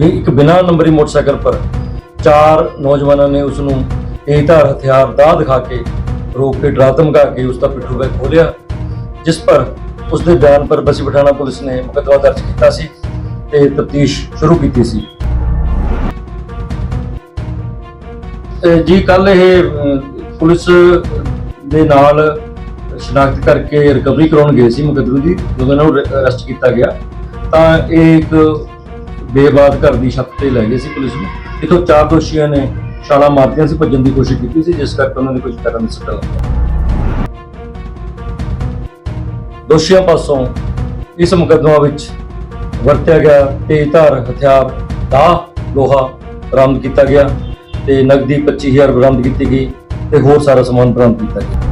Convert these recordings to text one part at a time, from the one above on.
ਵੀ ਇੱਕ ਬਿਨਾਂ ਨੰਬਰੀ ਮੋਟਰਸਾਈਕਲ ਪਰ ਚਾਰ ਨੌਜਵਾਨਾਂ ਨੇ ਉਸ ਨੂੰ ਤੇਜ਼ਧਾਰ ਹਥਿਆਰ ਦਾ ਦਿਖਾ ਕੇ ਰੋਕ ਕੇ ਡਰਾ ਧਮਕਾ ਕੇ ਉਸ ਦਾ ਪਿੱਠੂ ਬੈਗ ਖੋਲਿਆ ਜਿਸ ਪਰ ਉਸ ਦੇ ਬਿਆਨ ਪਰ ਬਸੀ ਪਠਾਣਾ ਪੁਲਿਸ ਨੇ ਮੁਕੱਦਮਾ ਦਰਜ ਕੀਤਾ ਸੀ ਤੇ ਤਫਤੀਸ਼ ਸ਼ੁਰੂ ਕੀਤੀ ਸੀ। ਜੀ ਕੱਲ ਇਹ ਪੁਲਿਸ ਦੇ ਨਾਲ ਸ਼ਨਾਖਤ ਕਰਕੇ ਰਿਕਵਰੀ ਕਰਾਉਣ ਗਏ ਸੀ ਮੁਕੱਦਮੇ ਦੀ, ਜਦੋਂ ਇਹਨਾਂ ਨੂੰ ਅਰੈਸਟ ਕੀਤਾ ਗਿਆ, ਤਾਂ ਇਹ ਇੱਕ ਬੇਬਾਦ ਘਰ ਦੀ ਛੱਤ ਤੇ ਲੈ ਗਏ ਸੀ ਪੁਲਿਸ ਨੂੰ। ਇਥੋਂ ਚਾਰ ਦੋਸ਼ੀਆਂ ਨੇ ਛਾਲਾ ਮਾਰਦਿਆਂ ਸੀ, ਭੱਜਣ ਦੀ ਕੋਸ਼ਿਸ਼ ਕੀਤੀ ਸੀ, ਜਿਸ ਕਰਕੇ ਉਹਨਾਂ ਦੇ ਕੁਝ ਕਰਨ ਦੀ ਸੱਟਾਂ ਦੋਸ਼ੀਆਂ ਪਾਸੋਂ ਇਸ ਮੁਕੱਦਮਾ ਵਿੱਚ ਵਰਤਿਆ ਗਿਆ ਤੇਜ਼ਧਾਰ ਹਥਿਆਰ ਦਾ ਲੋਹਾ ਬਰਾਮਦ ਕੀਤਾ ਗਿਆ ਤੇ ਨਕਦੀ 25000 ਬਰਾਮਦ ਕੀਤੀ ਗਈ ਤੇ ਹੋਰ ਸਾਰਾ ਸਮਾਨ ਬਰਾਮਦ ਕੀਤਾ ਗਿਆ।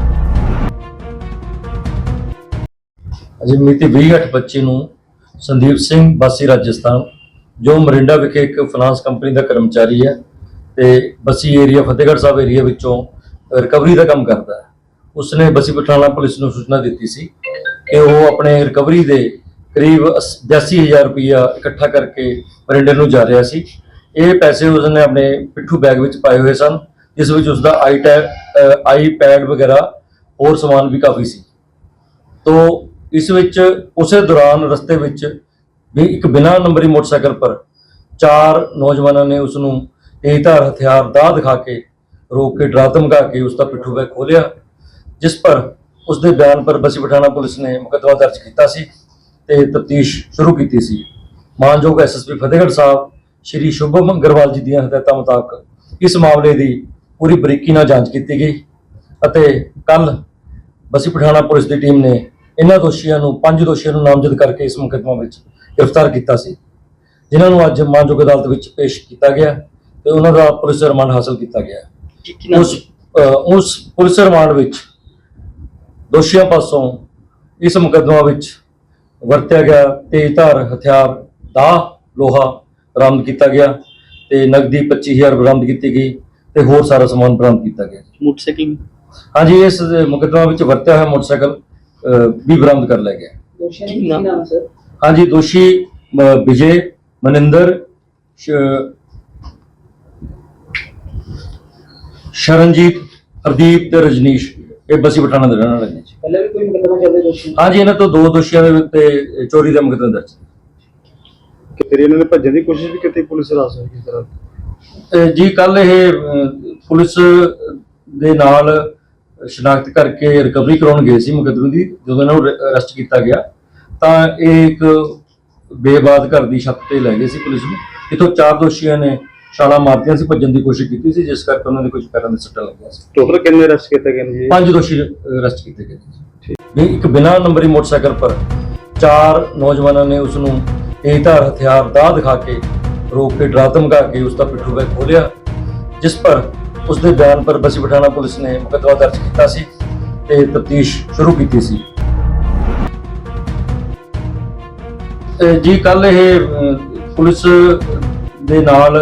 ਅਜੇ ਮਿਤੀ 2825 ਨੂੰ ਸੰਦੀਪ ਸਿੰਘ ਬਾਸੀ ਰਾਜਸਥਾਨ ਜੋ ਮਰਿੰਡਾ ਵਿਖੇ ਇੱਕ ਫਾਈਨਾਂਸ ਕੰਪਨੀ ਦਾ ਕਰਮਚਾਰੀ ਹੈ ਤੇ ਬਸੀ ਏਰੀਆ ਫਤਿਹਗੜ੍ਹ ਸਾਹਿਬ ਏਰੀਆ ਵਿੱਚੋਂ ਰਿਕਵਰੀ ਦਾ ਕੰਮ ਕਰਦਾ ਹੈ। ਉਸਨੇ ਬਸੀ ਪਠਾਣਾ ਪੁਲਿਸ ਨੂੰ ਸੂਚਨਾ ਦਿੱਤੀ ਸੀ ਕਿ ਉਹ ਆਪਣੇ ਰਿਕਵਰੀ ਦੇ ਕਰੀਬ 82000 ਰੁਪਇਆ ਇਕੱਠਾ ਕਰਕੇ ਮਰਿੰਡੇ ਨੂੰ ਜਾ ਰਿਹਾ ਸੀ। ਇਹ ਪੈਸੇ ਉਸਨੇ ਆਪਣੇ ਪਿੱਠੂ ਬੈਗ ਵਿੱਚ ਪਾਏ ਹੋਏ ਸਨ, ਜਿਸ ਵਿੱਚ ਉਸਦਾ ਆਈ ਟੈਗ ਆਈ ਪੈਡ ਵਗੈਰਾ ਹੋਰ ਸਮਾਨ ਵੀ ਕਾਫੀ ਸੀ। ਤੋ ਇਸ ਵਿੱਚ ਉਸੇ ਦੌਰਾਨ ਰਸਤੇ ਵਿੱਚ ਵੀ ਇੱਕ ਬਿਨਾਂ ਨੰਬਰੀ ਮੋਟਰਸਾਈਕਲ ਪਰ ਚਾਰ ਨੌਜਵਾਨਾਂ ਨੇ ਉਸ ਨੂੰ ਤੇਜ਼ਧਾਰ ਹਥਿਆਰ ਦਾ ਦਿਖਾ ਕੇ ਰੋਕ ਕੇ ਡਰਾ ਧਮਕਾ ਕੇ ਉਸ ਦਾ ਪਿੱਠੂ ਬੈਗ ਖੋਲਿਆ ਜਿਸ ਪਰ ਉਸ ਦੇ ਬਿਆਨ ਪਰ ਬਸੀ ਪਠਾਣਾ ਪੁਲਿਸ ਨੇ ਮੁਕੱਦਮਾ ਦਰਜ ਕੀਤਾ ਸੀ ਤੇ ਤਫਤੀਸ਼ ਸ਼ੁਰੂ ਕੀਤੀ ਸੀ। ਮਾਨਯੋਗ ਐਸਐਸਪੀ ਫਤਿਹਗੜ੍ਹ ਸਾਹਿਬ ਸ਼੍ਰੀ ਸ਼ੁਭਮ ਅਗਰਵਾਲ ਜੀ ਦੀਆਂ ਹਦਾਇਤਾਂ ਮੁਤਾਬਕ ਇਸ ਮਾਮਲੇ ਦੀ ਪੂਰੀ ਬਰੀਕੀ ਨਾਲ ਜਾਂਚ ਕੀਤੀ ਗਈ ਅਤੇ ਕੱਲ ਬਸੀ ਪਠਾਣਾ ਪੁਲਿਸ ਦੀ ਟੀਮ ਨੇ ਇਹਨਾਂ ਦੋਸ਼ੀਆਂ ਨੂੰ, ਪੰਜ ਦੋਸ਼ੀਆਂ ਨੂੰ ਨਾਮਜ਼ਦ ਕਰਕੇ ਇਸ ਮੁਕੱਦਮਾ ਵਿੱਚ ਗ੍ਰਿਫਤਾਰ ਕੀਤਾ ਸੀ। ਜਿਨ੍ਹਾਂ ਨੂੰ ਅੱਜ ਮਾਨਯੋਗ ਅਦਾਲਤ ਵਿੱਚ ਪੇਸ਼ ਕੀਤਾ ਗਿਆ ਤੇ ਉਹਨਾਂ ਦਾ ਪੁਲਿਸ ਰਿਮਾਂਡ ਹਾਸਲ ਕੀਤਾ ਗਿਆ। ਉਸ ਉਸ ਪੁਲਿਸ ਰਿਮਾਂਡ ਵਿੱਚ ਦੋਸ਼ੀਆਂ ਪਾਸੋਂ ਇਸ ਮੁਕੱਦਮਾ ਵਿੱਚ ਵਰਤਿਆ ਗਿਆ ਤੇਜ਼ਧਾਰ ਹਥਿਆਰ ਦਾ ਲੋਹਾ ਬਰਾਮਦ ਕੀਤਾ ਗਿਆ ਤੇ ਨਕਦੀ 25000 ਬਰਾਮਦ ਕੀਤੀ ਗਈ ਤੇ ਹੋਰ ਸਾਰਾ ਸਮਾਨ ਬਰਾਮਦ ਕੀਤਾ ਗਿਆ। ਮੋਟਰਸਾਈਕਲ ਹਾਂਜੀ ਇਸ ਮੁਕੱਦਮਾ ਵਿੱਚ ਵਰਤਿਆ ਹੋਇਆ ਮੋਟਰਸਾਈਕਲ ਵੀ ਬਰਾਮਦ ਕਰ ਲਿਆ ਗਿਆ। ਦੋਸ਼ੀਆਂ ਦੀ ਨਾਮ ਸਰ? ਹਾਂਜੀ ਦੋਸ਼ੀ ਵਿਜੇ ਮਨਿੰਦਰ ਸ਼ਰਨਜੀਤ ਹਰਦੀਪ ਤੇ ਰਜਨੀਸ਼। ਇਹ ਬਸੀ ਪਠਾਣਾ ਦੇ ਰਹਿਣ ਵਾਲੇ ਨੇ ਜੀ। ਪਹਿਲਾਂ ਵੀ ਕੋਈ ਮੁਕੱਦਮਾ ਚੱਲਦਾ ਦੋਸ਼ੀ ਹਾਂਜੀ ਇਹਨਾਂ ਤੋਂ ਦੋ ਦੋਸ਼ੀਆਂ ਦੇ ਉੱਤੇ ਚੋਰੀ ਦਾ ਮੁਕੱਦਮਾ ਦਰਜ। ਕਿ ਫਿਰ ਇਹਨਾਂ ਨੇ ਭੱਜਣ ਦੀ ਕੋਸ਼ਿਸ਼ ਵੀ ਕੀਤੀ ਪੁਲਿਸ ਰਾਸ ਹੋਈ ਕਿਸ ਤਰ੍ਹਾਂ? ਜੀ ਕੱਲ ਇਹ ਪੁਲਿਸ ਦੇ ਨਾਲ ਸ਼ਨਾਖਤ ਕਰਕੇ ਰਿਕਵਰੀ ਕਰਾਉਣ ਗਏ ਸੀ ਮੁਕੱਦਮੇ ਦੀ ਜਦੋਂ ਇਹਨਾਂ ਨੂੰ ਅਰੈਸਟ ਕੀਤਾ ਗਿਆ। ਤਾਂ ਇਹ ਇੱਕ ਬੇਬਾਦ ਘਰ ਦੀ ਛੱਤ ਤੇ ਲੈ ਗਏ ਸੀ ਪੁਲਿਸ ਨੂੰ। ਇਥੋਂ ਚਾਰ ਦੋਸ਼ੀਆਂ ਨੇ ਛਾਲਾ ਮਾਰਦਿਆਂ ਸੀ ਭੱਜਣ ਦੀ ਕੋਸ਼ਿਸ਼ ਕੀਤੀ ਸੀ ਜਿਸ ਕਰਕੇ ਉਹਨਾਂ ਦੇ ਕੁਝ ਪੈਰਾਂ ਦੇ ਸੱਟਾਂ ਲੱਗੀਆਂ ਸੀ। ਟੋਟਲ ਕਿੰਨੇ ਅਰੈਸਟ ਕੀਤੇ ਗਏ ਨੇ ਜੀ? ਪੰਜ ਦੋਸ਼ੀ ਅਰੈਸਟ ਕੀਤੇ ਗਏ ਸੀ ਵੀ ਇੱਕ ਬਿਨਾਂ ਨੰਬਰੀ ਮੋਟਰਸਾਈਕਲ ਪਰ ਚਾਰ ਨੌਜਵਾਨਾਂ ਨੇ ਉਸ ਨੂੰ ਤੇਜ਼ਧਾਰ ਹਥਿਆਰ ਦਾ ਦਿਖਾ ਕੇ ਰੋਕ ਕੇ ਡਰਾ ਧਮਕਾ ਕੇ ਉਸ ਦਾ ਪਿੱਠੂ ਬੈਗ ਖੋਲਿਆ ਜਿਸ ਪਰ ਉਸ ਦੇ ਬਿਆਨ ਪਰ ਬਸੀ ਪਠਾਣਾ ਪੁਲਿਸ ਨੇ ਮੁਕੱਦਮਾ ਦਰਜ ਕੀਤਾ ਸੀ ਤੇ ਤਫਤੀਸ਼ ਸ਼ੁਰੂ ਕੀਤੀ ਸੀ। ਜੀ ਕੱਲ ਇਹ ਪੁਲਿਸ ਦੇ ਨਾਲ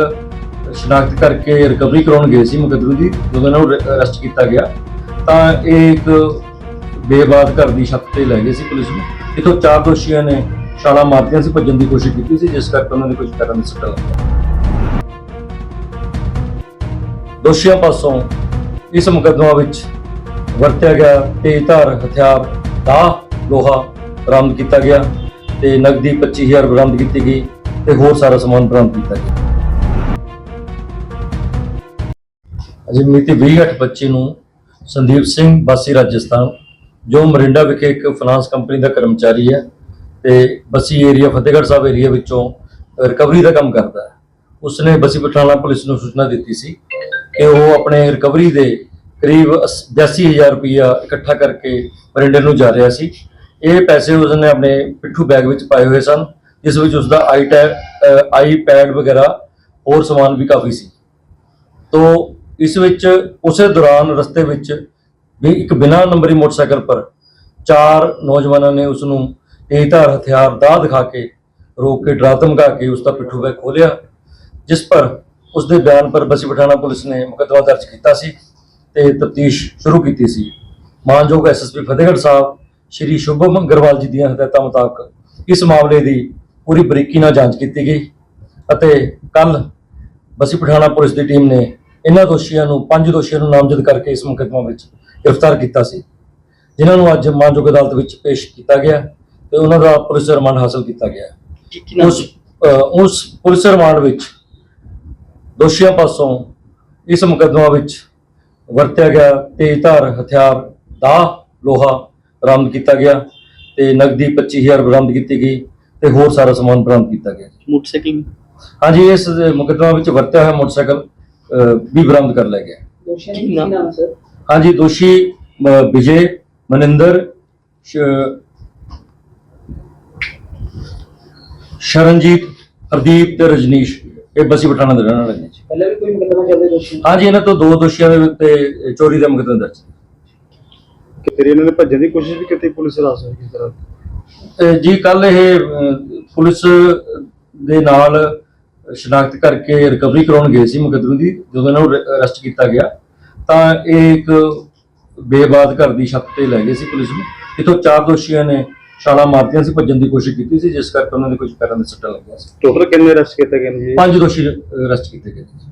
ਸ਼ਨਾਖਤ ਕਰਕੇ ਰਿਕਵਰੀ ਕਰਾਉਣ ਗਏ ਸੀ ਮੁਕੱਦਮੇ ਦੀ ਜਦੋਂ ਇਹਨਾਂ ਨੂੰ ਅਰੈਸਟ ਕੀਤਾ ਗਿਆ। ਤਾਂ ਇਹ ਇੱਕ ਬੇਬਾਦ ਘਰ ਦੀ ਛੱਤ ਤੇ ਲੈ ਗਏ ਸੀ ਪੁਲਿਸ ਨੂੰ। ਇਥੋਂ ਚਾਰ ਦੋਸ਼ੀਆਂ ਨੇ ਛਾਲਾ ਮਾਰਦਿਆਂ ਸੀ, ਭੱਜਣ ਦੀ ਕੋਸ਼ਿਸ਼ ਕੀਤੀ ਸੀ, ਜਿਸ ਕਰਕੇ ਉਹਨਾਂ ਦੇ ਕੁਝ ਕਰਨ ਦੀ ਸੱਟਾਂ ਦੋਸ਼ੀਆਂ ਪਾਸੋਂ ਇਸ ਮੁਕੱਦਮਾ ਵਿੱਚ ਵਰਤਿਆ ਗਿਆ ਤੇਜ਼ਧਾਰ ਹਥਿਆਰ ਦਾ ਲੋਹਾ ਬਰਾਮਦ ਕੀਤਾ ਗਿਆ। ਤੇ ਨਕਦੀ 25000 ਬਰਾਮਦ ਕੀਤੀ ਗਈ ਤੇ ਹੋਰ ਸਾਰਾ ਸਮਾਨ ਬਰਾਮਦ ਕੀਤਾ ਗਿਆ। ਅਜੇ ਮਿਤੀ 2825 ਨੂੰ ਸੰਦੀਪ ਸਿੰਘ ਬਾਸੀ ਰਾਜਸਥਾਨ, ਜੋ ਮਰਿੰਡਾ ਵਿਖੇ ਇੱਕ ਫਾਈਨਾਂਸ ਕੰਪਨੀ ਦਾ ਕਰਮਚਾਰੀ ਹੈ ਤੇ ਬਸੀ ਏਰੀਆ ਫਤਿਹਗੜ੍ਹ ਸਾਹਿਬ ਏਰੀਆ ਵਿੱਚੋਂ ਰਿਕਵਰੀ ਦਾ ਕੰਮ ਕਰਦਾ ਹੈ। ਉਸਨੇ ਬਸੀ ਪਠਾਣਾ ਪੁਲਿਸ ਨੂੰ ਸੂਚਨਾ ਦਿੱਤੀ ਸੀ ਕਿ ਉਹ ਆਪਣੇ ਰਿਕਵਰੀ ਦੇ ਕਰੀਬ 82000 ਰੁਪਇਆ ਇਕੱਠਾ ਕਰਕੇ ਮਰਿੰਡੇ ਨੂੰ ਜਾ ਰਿਹਾ ਸੀ। ਇਹ ਪੈਸੇ ਉਸਨੇ ਆਪਣੇ ਪਿੱਠੂ ਬੈਗ ਵਿੱਚ ਪਾਏ ਹੋਏ ਸਨ, ਜਿਸ ਵਿੱਚ ਉਸਦਾ ਆਈ ਟੈਗ ਆਈ ਪੈਡ ਵਗੈਰਾ ਹੋਰ ਸਮਾਨ ਵੀ ਕਾਫੀ ਸੀ। ਤੋ ਇਸ ਵਿੱਚ ਉਸੇ ਦੌਰਾਨ ਰਸਤੇ ਵਿੱਚ ਵੀ ਇੱਕ ਬਿਨਾਂ ਨੰਬਰੀ ਮੋਟਰਸਾਈਕਲ ਪਰ ਚਾਰ ਨੌਜਵਾਨਾਂ ਨੇ ਉਸ ਨੂੰ ਤੇਜ਼ਧਾਰ ਹਥਿਆਰ ਦਾ ਦਿਖਾ ਕੇ ਰੋਕ ਕੇ ਡਰਾ ਧਮਕਾ ਕੇ ਉਸ ਦਾ ਪਿੱਠੂ ਬੈਗ ਖੋਲਿਆ ਜਿਸ ਪਰ ਉਸ ਦੇ ਬਿਆਨ ਪਰ ਬਸੀ ਪਠਾਣਾ ਪੁਲਿਸ ਨੇ ਮੁਕੱਦਮਾ ਦਰਜ ਕੀਤਾ ਸੀ ਤੇ ਤਫਤੀਸ਼ ਸ਼ੁਰੂ ਕੀਤੀ ਸੀ। ਮਾਨਯੋਗ ਐਸਐਸਪੀ ਫਤਿਹਗੜ੍ਹ ਸਾਹਿਬ ਸ਼੍ਰੀ ਸ਼ੁਭਮ ਅਗਰਵਾਲ ਜੀ ਦੀਆਂ ਹਦਾਇਤਾਂ ਮੁਤਾਬਕ ਇਸ ਮਾਮਲੇ ਦੀ ਪੂਰੀ ਬਰੀਕੀ ਨਾਲ ਜਾਂਚ ਕੀਤੀ ਗਈ ਅਤੇ ਕੱਲ ਬਸੀ ਪਠਾਣਾ ਪੁਲਿਸ ਦੀ ਟੀਮ ਨੇ ਇਹਨਾਂ ਦੋਸ਼ੀਆਂ ਨੂੰ ਪੰਜ ਦੋਸ਼ੀਆਂ ਨੂੰ ਨਾਮਜ਼ਦ ਕਰਕੇ ਇਸ ਮੁਕੱਦਮਾ ਵਿੱਚ ਗ੍ਰਿਫਤਾਰ ਕੀਤਾ ਸੀ ਜਿਨ੍ਹਾਂ ਨੂੰ ਅੱਜ ਮਾਨਯੋਗ ਅਦਾਲਤ ਵਿੱਚ ਪੇਸ਼ ਕੀਤਾ ਗਿਆ ਤੇ ਉਹਨਾਂ ਦਾ ਪੁਲਿਸ ਰਿਮਾਂਡ ਹਾਸਲ ਕੀਤਾ ਗਿਆ। ਉਸ ਉਸ ਪੁਲਿਸ ਰਿਮਾਂਡ ਵਿੱਚ ਦੋਸ਼ੀਆਂ ਪਾਸੋਂ ਇਸ ਮੁਕੱਦਮਾ ਵਿੱਚ ਵਰਤਿਆ ਗਿਆ ਤੇਜ਼ਧਾਰ ਹਥਿਆਰ ਦਾ ਲੋਹਾ ਬਰਾਮਦ ਕੀਤਾ ਗਿਆ ਤੇ ਨਗਦੀ 25000 ਬਰਾਮਦ ਕੀਤੀ ਗਈ ਤੇ ਹੋਰ ਸਾਰਾ ਸਮਾਨ ਬਰਾਮਦ ਕੀਤਾ ਗਿਆ। ਮੋਟਰਸਾਈਕਲ ਹਾਂਜੀ ਇਸ ਮੁਕੱਦਮਾ ਵਿੱਚ ਵਰਤਿਆ ਹੋਇਆ ਮੋਟਰਸਾਈਕਲ ਵੀ ਬਰਾਮਦ ਕਰ ਲਿਆ ਗਿਆ। ਦੋਸ਼ੀਆਂ ਦੀ ਕੀ ਨਾਮ? ਸਰ? ਹਾਂਜੀ ਦੋਸ਼ੀ ਵਿਜੇ ਮਨਿੰਦਰ ਸ਼ਰਨਜੀਤ ਹਰਦੀਪ ਤੇ ਰਜਨੀਸ਼। ਇਹ ਬਸੀ ਪਠਾਣਾ ਦੇ ਰਹਿਣ ਵਾਲੇ ਨੇ ਪਹਿਲਾਂ ਵੀ ਕੋਈ ਮੁਕੱਦਮਾ ਚੱਲਦੇ ਦੋਸ਼ੀ ਹਾਂਜੀ ਇਹਨਾਂ ਤੋਂ ਦੋ ਦੋਸ਼ੀਆਂ ਦੇ ਉੱਤੇ ਚੋਰੀ ਦਾ ਮੁਕੱਦਮਾ ਦਰਜ। ਹੈ। ਕਿ ਫਿਰ ਇਹਨਾਂ ਨੇ ਭੱਜਣ ਦੀ ਕੋਸ਼ਿਸ਼ ਵੀ ਕੀਤੀ ਪੁਲਿਸ ਰਾਸ ਹੋਈ ਕਿਸ ਤਰ੍ਹਾਂ? ਜੀ ਕੱਲ ਇਹ ਪੁਲਿਸ ਦੇ ਨਾਲ ਸ਼ਨਾਖਤ ਕਰਕੇ ਰਿਕਵਰੀ ਕਰਾਉਣ ਗਏ ਸੀ ਮੁਕੱਦਮੇ ਦੀ ਜਦੋਂ ਇਹਨਾਂ ਨੂੰ ਅਰੈਸਟ ਕੀਤਾ ਗਿਆ। ਤਾਂ ਇਹ ਇੱਕ ਬੇਬਾਦ ਘਰ ਦੀ ਛੱਤ ਤੇ ਲੈ ਗਏ ਸੀ ਪੁਲਿਸ ਨੂੰ। ਇਥੋਂ ਚਾਰ ਦੋਸ਼ੀਆਂ ਨੇ ਛਾਲਾਂ ਮਾਰਤੀਆਂ ਸੀ ਭੱਜਣ ਦੀ ਕੋਸ਼ਿਸ਼ ਕੀਤੀ ਸੀ ਜਿਸ ਕਰਕੇ ਉਹਨਾਂ ਦੇ ਕੁਝ ਪੈਰਾਂ ਦੇ ਸੱਟਾਂ ਲੱਗੀਆਂ ਸੀ। ਟੋਟਲ ਕਿੰਨੇ ਅਰੈਸਟ ਕੀਤੇ ਗਏ ਨੇ ਜੀ? ਪੰਜ ਦੋਸ਼ੀ ਅਰੈਸਟ ਕੀਤੇ ਗਏ ਸੀ